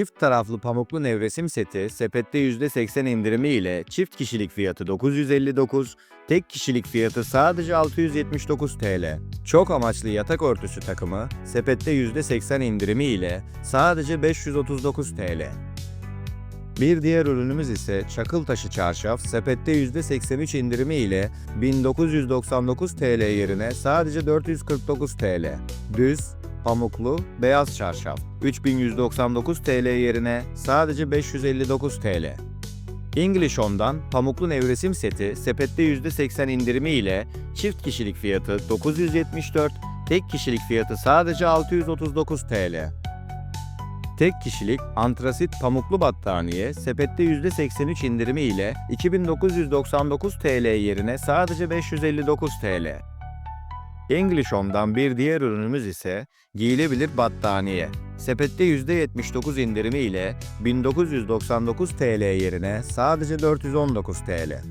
Çift taraflı pamuklu nevresim seti sepette %80 indirimi ile çift kişilik fiyatı 959, tek kişilik fiyatı sadece 679 TL. Çok amaçlı yatak örtüsü takımı sepette %80 indirimi ile sadece 539 TL. Bir diğer ürünümüz ise çakıl taşı çarşaf sepette %83 indirimi ile 1999 TL yerine sadece 449 TL. Düz, pamuklu, beyaz çarşaf 3199 TL yerine sadece 559 TL. English Home'dan pamuklu nevresim seti sepette %80 indirimi ile çift kişilik fiyatı 974, tek kişilik fiyatı sadece 639 TL. Tek kişilik antrasit pamuklu battaniye sepette %83 indirimi ile 2999 TL yerine sadece 559 TL. English Home'dan bir diğer ürünümüz ise giyilebilir battaniye. Sepette %79 indirimi ile 1999 TL yerine sadece 419 TL.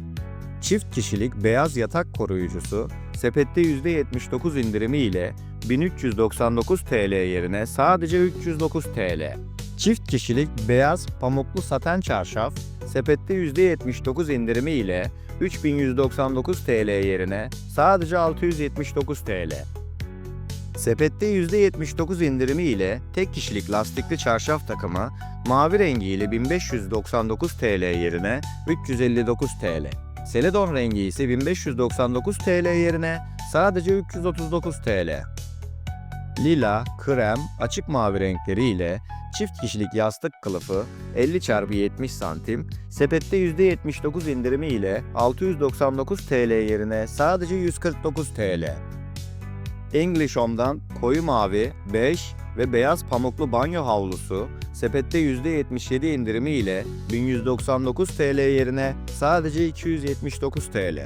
Çift kişilik beyaz yatak koruyucusu sepette %79 indirimi ile 1399 TL yerine sadece 309 TL. Çift kişilik beyaz pamuklu saten çarşaf sepette %79 indirimi ile 3199 TL yerine sadece 679 TL. Sepette %79 indirimi ile tek kişilik lastikli çarşaf takımı mavi rengiyle 1599 TL yerine 359 TL. Seledon rengi ise 1599 TL yerine sadece 339 TL. Lila, krem, açık mavi renkleriyle çift kişilik yastık kılıfı 50 x 70 santim, sepette %79 indirimi ile 699 TL yerine sadece 149 TL. English Home'dan koyu mavi, bej ve beyaz pamuklu banyo havlusu sepette %77 indirimi ile 1199 TL yerine sadece 279 TL.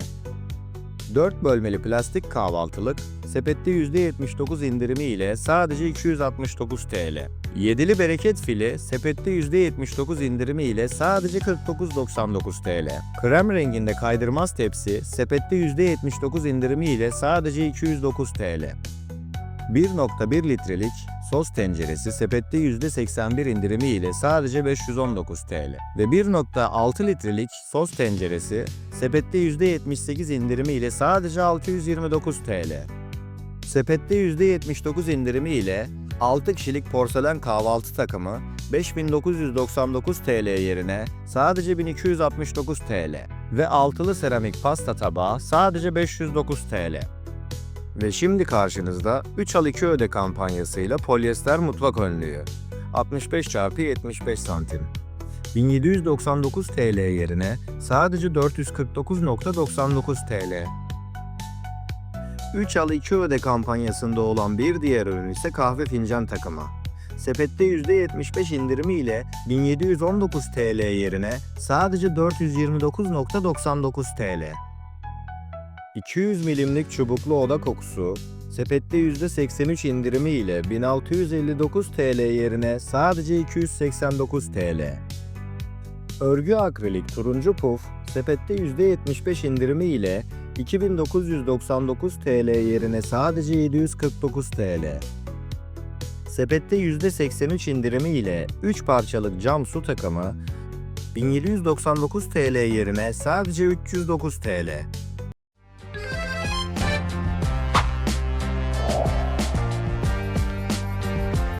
4 bölmeli plastik kahvaltılık sepette %79 indirimi ile sadece 269 TL. Yedili bereket fili sepette %79 indirimi ile sadece 49.99 TL. Krem renginde kaydırmaz tepsi sepette %79 indirimi ile sadece 209 TL. 1.1 litrelik sos tenceresi sepette %81 indirimi ile sadece 519 TL ve 1.6 litrelik sos tenceresi sepette %78 indirimi ile sadece 629 TL. Sepette %79 indirimi ile 6 kişilik porselen kahvaltı takımı 5999 TL yerine sadece 1269 TL ve altılı seramik pasta tabağı sadece 509 TL. Ve şimdi karşınızda 3 al 2 öde kampanyasıyla polyester mutfak önlüğü. 65 x 75 santim. 1799 TL yerine sadece 449.99 TL. 3 al 2 öde kampanyasında olan bir diğer ürün ise kahve fincan takımı. Sepette %75 indirimi ile 1719 TL yerine sadece 429.99 TL. 200 milimlik çubuklu oda kokusu, sepette %83 indirimi ile 1659 TL yerine sadece 289 TL. Örgü akrilik turuncu puf, sepette %75 indirimi ile 2999 TL yerine sadece 749 TL. Sepette %83 indirimi ile 3 parçalık cam su takımı 1799 TL yerine sadece 309 TL.